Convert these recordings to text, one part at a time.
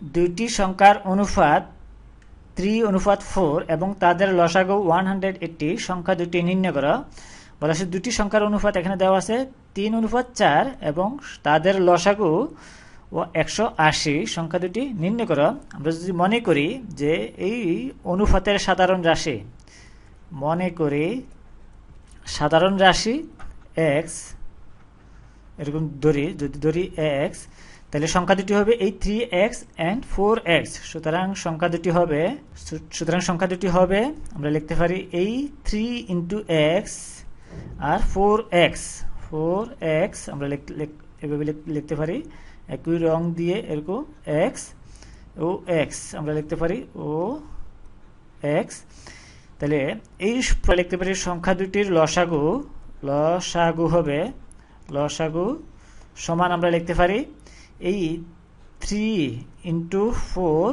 দুইটি সংখ্যার অনুপাত থ্রি অনুপাত ফোর এবং তাদের লসাগু ওয়ান হান্ড্রেড এইটটি, সংখ্যা দুটি নির্ণয় করো। বলা আছে দুটি সংখ্যার অনুপাত এখানে দেওয়া আছে, তিন অনুপাত চার এবং তাদের লসাগু ও একশো আশি, সংখ্যা দুটি নির্ণয় করো। আমরা যদি মনে করি যে এই অনুপাতের সাধারণ রাশি, মনে করি সাধারণ রাশি এক্স এরকম ধরি যদি ধরি এ এক্স তাহলে সংখ্যা দুটি হবে এই three x and four x সুতরাং সংখ্যা দুটি হবে সুতরাং সংখ্যা দুটি হবে, আমরা লিখতে পারি এই থ্রি ইন্টু এক্স আর ফোর এক্স ফোর এক্স আমরা এভাবে লিখতে পারি, একই রং দিয়ে এরকম এক্স ও এক্স আমরা লিখতে পারি ও এক্স তাহলে এই লিখতে পারি সংখ্যা দুটির লসাগু লসাগু হবে লসাগু সমান আমরা লিখতে পারি। এই থ্রি ইন্টু ফোর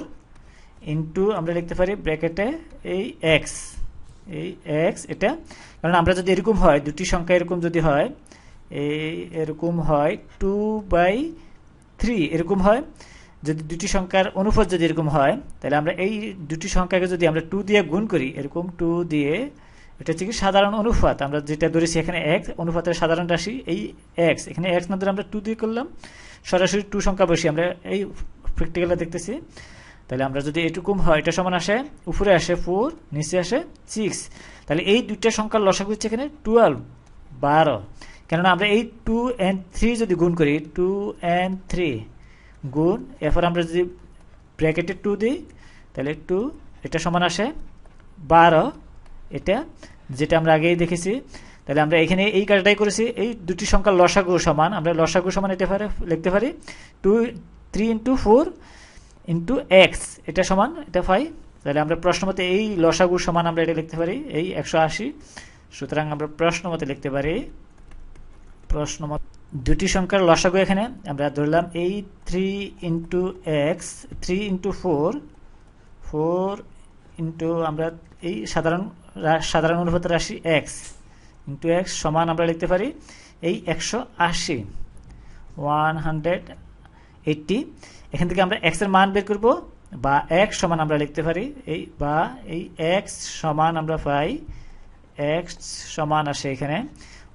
ইন্টু আমরা লিখতে পারি ব্র্যাকেটে এই এক্স এই এক্স এটা। কারণ আমরা যদি এরকম হয়, দুটি সংখ্যা এরকম যদি হয় এই এরকম হয় টু বাই থ্রি এরকম হয়। যদি দুটি সংখ্যার অনুপাত যদি এরকম হয়, তাহলে আমরা এই দুটি সংখ্যাকে যদি আমরা টু দিয়ে গুণ করি, এরকম টু দিয়ে এটা হচ্ছে কি সাধারণ অনুপাত। আমরা যেটা ধরেছি এখানে এক্স অনুপাতের সাধারণ রাশি এই এক্স এখানে এক্স না ধরে আমরা টু দিয়ে করলাম। সরাসরি টু সংখ্যা বসি আমরা এই প্র্যাকটিক্যালে দেখতেছি। তাহলে আমরা যদি এটুকুম হয়, এটা সমান আসে, উপরে আসে ফোর নিচে আসে সিক্স তাহলে এই দুইটা সংখ্যার লসাগু হচ্ছে এখানে টুয়েলভ বারো। কেননা আমরা এই টু অ্যান্ড থ্রি যদি গুণ করি টু অ্যান্ড থ্রি গুণ, এরপর আমরা যদি ব্র্যাকেটে টু দিই, তাহলে টু এটা সমান আসে বারো, এটা যেটা আমরা আগেই দেখেছি, তাহলে আমরা এখানে এই কাজটাই করেছি। এই দুটি সংখ্যার লসাগু সমান, আমরা লসাগু সমান এটা পারে, লিখতে পারি। Two, three into four into x, এটা সমান, এটা ফাই। তাহলে আমরা প্রশ্ন মতে এই লসাগু সমান আমরা এটা লিখতে পারি, এই একশো আশি। সুতরাং আমরা প্রশ্ন মতে লিখতে পারি প্রশ্ন মত দুটি সংখ্যার লসাগু এখানে, আমরা ধরলাম এই three into x, three into four four into আমরা এই সাধারণ সাধারণ অনুপাত রাশি এক্স ইন্টু এক্স সমান আমরা লিখতে পারি এই একশো আশি, ওয়ান হান্ড্রেড এইটটি। এখান থেকে আমরা এক্সের মান বের করব বা এক্স সমান আমরা লিখতে পারি এই, বা এই এক্স সমান আমরা পাই এক্স সমান আসে এখানে।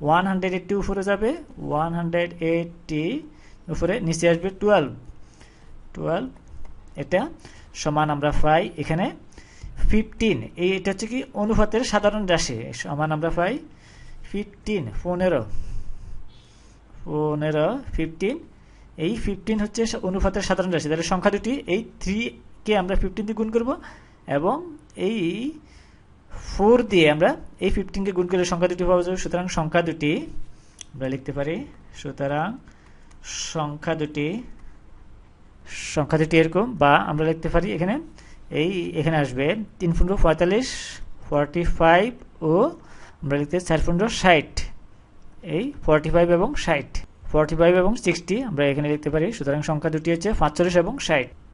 ওয়ান হান্ড্রেড এইটটি উপরে যাবে, ওয়ান হান্ড্রেড এইটটি উপরে নিচে আসবে টুয়েলভ টুয়েলভ এটা সমান আমরা পাই এখানে। ফিফটিন, এই এটা হচ্ছে কি অনুপাতের সাধারণ রাশি, সমান আমরা পাই ফিফটিন, পনেরো পনেরো, ফিফটিন, এই ফিফটিন হচ্ছে অনুপাতের সাধারণ রাশি, তাহলে সংখ্যা দুটি, এই থ্রিকে আমরা ফিফটিন দিয়ে গুণ করব এবং এই ফোর দিয়ে আমরা এই ফিফটিনকে গুণ করলে সংখ্যা দুটি পাওয়া যাবে, সুতরাং সংখ্যা দুটি, আমরা লিখতে পারি, সুতরাং সংখ্যা দুটি সংখ্যা দুটি এরকম, বা আমরা লিখতে পারি এখানে এই এখানে আসবে তিন পনেরো পঁয়তাল্লিশ ফর্টি ফাইভ ও আমরা লিখতে চার পনেরো ষাট। এই ফর্টি ফাইভ এবং ষাট। ফর্টি ফাইভ এবং সিক্সটি আমরা এখানে লিখতে পারি, সুতরাং সংখ্যা দুটি হচ্ছে পাঁচচল্লিশ এবং ষাট।